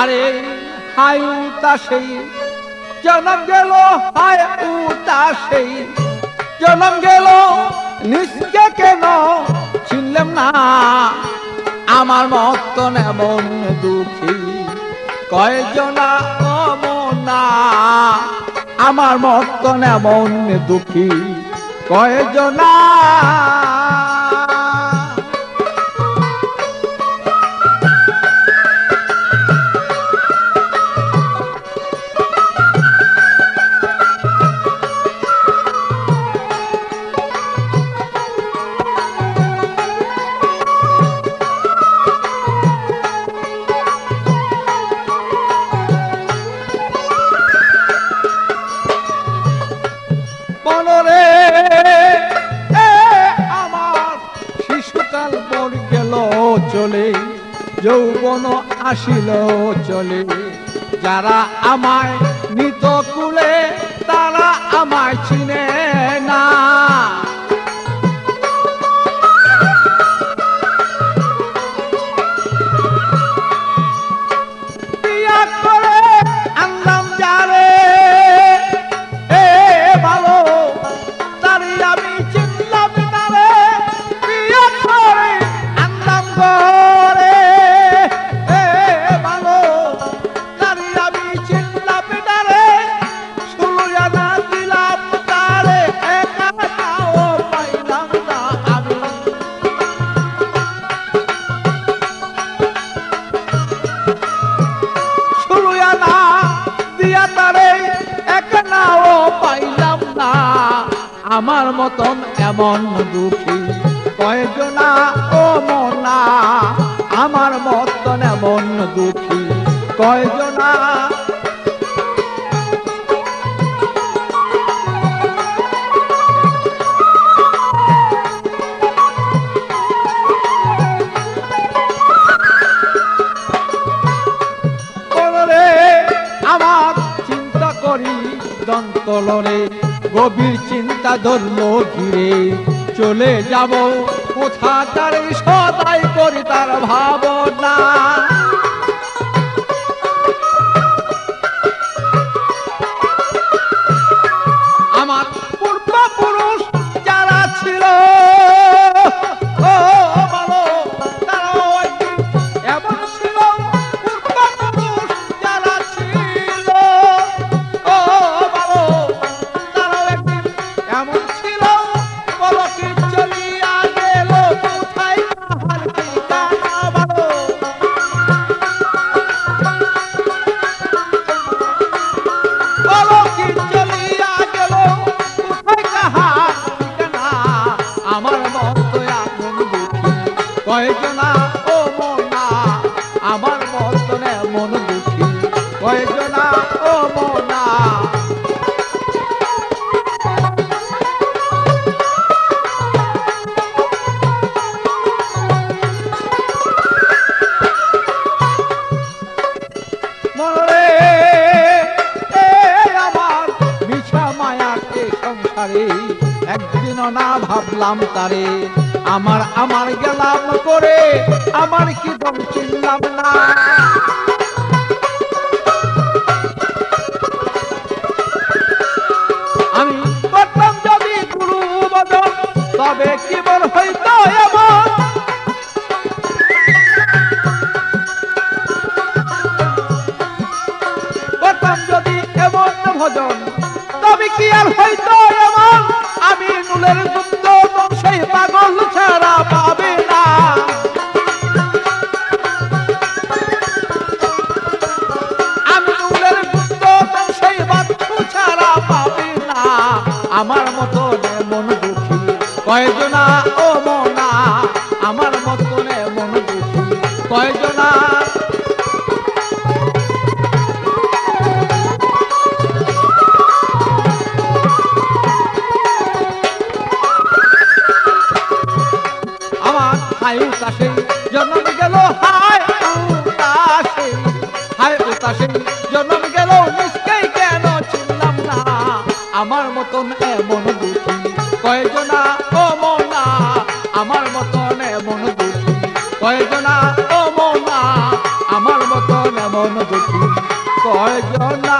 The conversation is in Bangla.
আরে হাই উতাসেই জনম গেল, হায় উতাসেই জনম গেল নিষ্কে কেন চিনলাম না? আমার মতন এমন দুঃখী কয়জনা অমনা? আমার মতন এমন দুঃখী কয়জনা? চলে যৌবন আসিল চলে। যারা আমায় নিত কুলে তারা আমায় চিনে না। পাইলাম না। আমার মতন এমন দুঃখী কয়জনা? ও মনা আমার মতন এমন দুঃখী কয়জনা? দন্তলরে গভীর চিন্তা ধরল ঘিরে চলে যাব কোথা তার সদাই করি তার ভাবনা। কয়েকজনা ও মনা আমার মতো এমন দুঃখী। কয়েকজনা ও মনা সংসারে একদিনও না ভাবলাম তারে। আমার আমার গেলাম করে, আমার কি দম চিনলাম না। আমি করতাম যদি গুরু বদল তবে কি আমার মতো মন দুঃখী, কয়জনা ও মনা, আমার মতন মন দুঃখী, কয়জনা। আমার জন্ম গেল হাই উতাসে জন্ম আমার মতন এমন দুঃখী। কয়জনা? ও মনা, আমার মতন এমন দুঃখী। কয়জনা? ও মনা, আমার মতন এমন দুঃখী। কয়জনা?